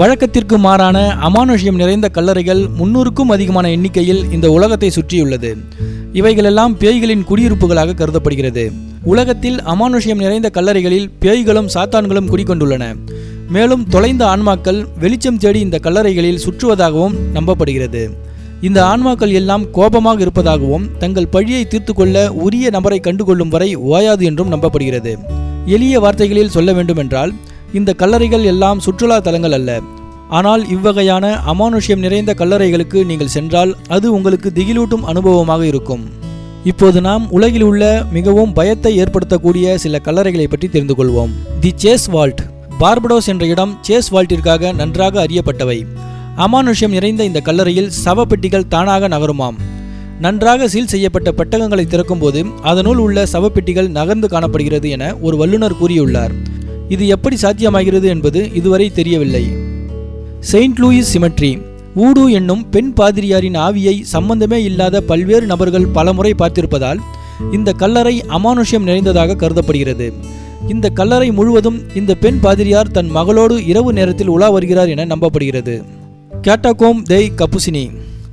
வழக்கத்திற்கு மாறான அமானுஷ்யம் நிறைந்த கல்லறைகள் முன்னூறுக்கும் அதிகமான எண்ணிக்கையில் இந்த உலகத்தை சுற்றியுள்ளது. இவைகளெல்லாம் பேய்களின் குடியிருப்புகளாக கருதப்படுகிறது. உலகத்தில் அமானுஷ்யம் நிறைந்த கல்லறைகளில் பேய்களும் சாத்தான்களும் குடிக்கொண்டுள்ளன மேலும் தொலைந்த ஆன்மாக்கள் வெளிச்சம் தேடி இந்த கல்லறைகளில் சுற்றுவதாகவும் நம்பப்படுகிறது. இந்த ஆன்மாக்கள் எல்லாம் கோபமாக இருப்பதாகவும் தங்கள் பழியை தீர்த்து கொள்ள உரிய நபரை கண்டுகொள்ளும் வரை ஓயாது என்றும் நம்பப்படுகிறது. எளிய வார்த்தைகளில் சொல்ல வேண்டுமென்றால் இந்த கல்லறைகள் எல்லாம் சுற்றுலா தலங்கள் அல்ல. ஆனால் இவ்வகையான அமானுஷ்யம் நிறைந்த கல்லறைகளுக்கு நீங்கள் சென்றால் அது உங்களுக்கு திகிலூட்டும் அனுபவமாக இருக்கும். இப்போது நாம் உலகில் உள்ள மிகவும் பயத்தை ஏற்படுத்தக்கூடிய சில கல்லறைகளை பற்றி தெரிந்து கொள்வோம். தி சேஸ் வால்ட் பார்படோஸ் என்ற இடம் சேஸ் வால்ட்டிற்காக நன்றாக அறியப்பட்டவை. அமானுஷ்யம் நிறைந்த இந்த கல்லறையில் சவப்பெட்டிகள் தானாக நகருமாம். நன்றாக சீல் செய்யப்பட்ட பெட்டகங்களை திறக்கும்போது அதனுள் உள்ள சவப்பெட்டிகள் நகர்ந்து காணப்படுகிறது என ஒரு வல்லுநர் கூறியுள்ளார். இது எப்படி சாத்தியமாகிறது என்பது இதுவரை தெரியவில்லை. செயின்ட் லூயிஸ் சிமெட்ரி ஊடு என்னும் பெண் பாதிரியாரின் ஆவியை சம்பந்தமே இல்லாத பல்வேறு நபர்கள் பலமுறை பார்த்திருப்பதால் இந்த கல்லறை அமானுஷ்யம் நிறைந்ததாக கருதப்படுகிறது. இந்த கல்லறை முழுவதும் இந்த பெண் பாதிரியார் தன் மகளோடு இரவு நேரத்தில் உலா வருகிறார் என நம்பப்படுகிறது. கேட்டாகோம் தெய் கப்புசினி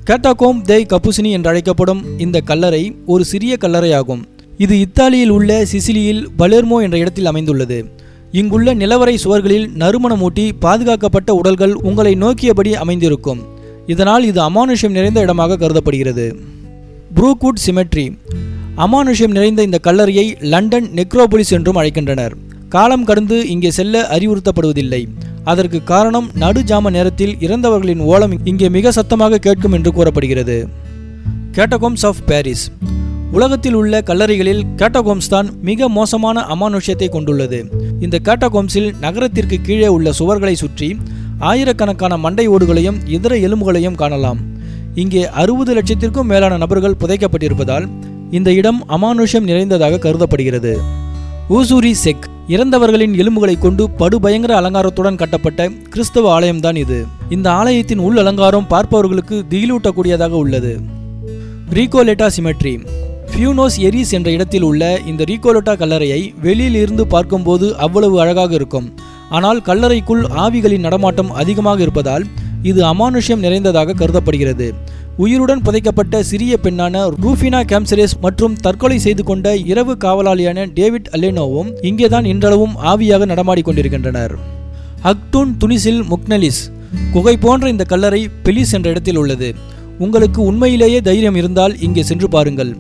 கேட்டாகோம் தெய் கப்புசினி என்று அழைக்கப்படும் இந்த கல்லறை ஒரு சிறிய கல்லறையாகும். இது இத்தாலியில் உள்ள சிசிலியில் பலேர்மோ என்ற இடத்தில் அமைந்துள்ளது. இங்குள்ள நிலவரை சுவர்களில் நறுமணமூட்டி பாதுகாக்கப்பட்ட உடல்கள் உங்களை நோக்கியபடி அமைந்திருக்கும். இதனால் இது அமானுஷ்யம் நிறைந்த இடமாக கருதப்படுகிறது. Brookwood cemetery. அமானுஷ்யம் நிறைந்த இந்த கல்லறையை லண்டன் நெக்ரோபோலிஸ் என்றும் அழைக்கின்றனர். காலம் கடந்து இங்கே செல்ல அறிவுறுத்தப்படுவதில்லை. அதற்கு காரணம் நடுஜாம நேரத்தில் இறந்தவர்களின் ஓலம் இங்கே மிக சத்தமாக கேட்கும் என்று கூறப்படுகிறது. Catacombs of Paris. உலகத்தில் உள்ள கல்லறைகளில் கேட்டகோம்ஸ் தான் மிக மோசமான அமானுஷ்யத்தை கொண்டுள்ளது. இந்த கேட்டகோம்ஸில் நகரத்திற்கு கீழே உள்ள சுவர்களை சுற்றி ஆயிரக்கணக்கான மண்டை ஓடுகளையும் இதர எலும்புகளையும் காணலாம். இங்கே அறுபது லட்சத்திற்கும் மேலான நபர்கள் புதைக்கப்பட்டிருப்பதால் இந்த இடம் அமானுஷம் நிறைந்ததாக கருதப்படுகிறது. ஊசூரி செக் இறந்தவர்களின் எலும்புகளை கொண்டு படுபயங்கர அலங்காரத்துடன் கட்டப்பட்ட கிறிஸ்தவ ஆலயம்தான் இது. இந்த ஆலயத்தின் உள் அலங்காரம் பார்ப்பவர்களுக்கு திகிலூட்டக்கூடியதாக உள்ளது. ரீகோலெட்டா சிமெட்ரி ஃபியூனோஸ் எரிஸ் என்ற இடத்தில் உள்ள இந்த ரீகோலோட்டா கல்லறையை வெளியில் இருந்து பார்க்கும்போது அவ்வளவு அழகாக இருக்கும். ஆனால் கல்லறைக்குள் ஆவிகளின் நடமாட்டம் அதிகமாக இருப்பதால் இது அமானுஷ்யம் நிறைந்ததாக கருதப்படுகிறது. உயிருடன் புதைக்கப்பட்ட சிறிய பெண்ணான ரூஃபினா கேம்சரேஸ் மற்றும் தற்கொலை செய்து கொண்ட இரவு காவலாளியான டேவிட் அலேனோவும் இங்கேதான் இன்றளவும் ஆவியாக நடமாடிக்கொண்டிருக்கின்றனர் அக்டூன் துனிசில் முக்னலிஸ் குகை போன்ற இந்த கல்லறை பெலிஸ் என்ற இடத்தில் உள்ளது. உங்களுக்கு உண்மையிலேயே தைரியம் இருந்தால் இங்கே சென்று பாருங்கள்.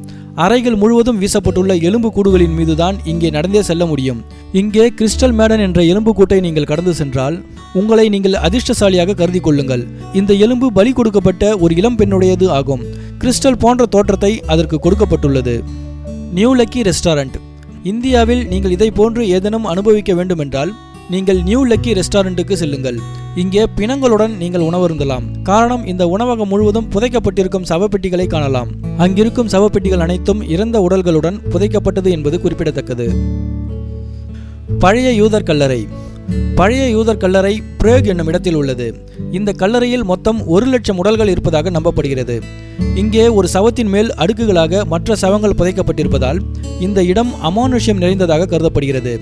அறைகள் முழுவதும் வீசப்பட்டுள்ள எலும்பு கூடுகளின் மீதுதான் இங்கே நடந்தே செல்ல முடியும். இங்கே கிறிஸ்டல் மேடன் என்ற எலும்பு கூட்டை நீங்கள் கடந்து சென்றால் உங்களை நீங்கள் அதிர்ஷ்டசாலியாக கருதி கொள்ளுங்கள். இந்த எலும்பு பலி கொடுக்கப்பட்ட ஒரு இளம் பெண்ணுடையது ஆகும். கிறிஸ்டல் போன்ற தோற்றத்தை அதற்கு கொடுக்கப்பட்டுள்ளது. நியூ லக்கி ரெஸ்டாரண்ட் இந்தியாவில் நீங்கள் இதை போன்று ஏதேனும் அனுபவிக்க வேண்டுமென்றால் நீங்கள் நியூ லக்கி ரெஸ்டாரண்ட்டுக்கு செல்லுங்கள். இங்கே பிணங்களுடன் நீங்கள் உணவருந்தலாம். காரணம் இந்த உணவகம் முழுவதும் புதைக்கப்பட்டிருக்கும் சவப்பெட்டிகளை காணலாம். அங்கிருக்கும் சவப்பெட்டிகள் அனைத்தும் இறந்த உடல்களுடன் புதைக்கப்பட்டது என்பது குறிப்பிடத்தக்கது. பழைய யூதர் கல்லறை. பழைய யூதர் கல்லறை பிரேக் என்னும் இடத்தில் உள்ளது. இந்த கல்லறையில் மொத்தம் ஒரு லட்சம் உடல்கள் இருப்பதாக நம்பப்படுகிறது. இங்கே ஒரு சவத்தின் மேல் அடுக்குகளாக மற்ற சவங்கள் புதைக்கப்பட்டிருப்பதால் இந்த இடம் அமானுஷ்யம் நிறைந்ததாக கருதப்படுகிறது.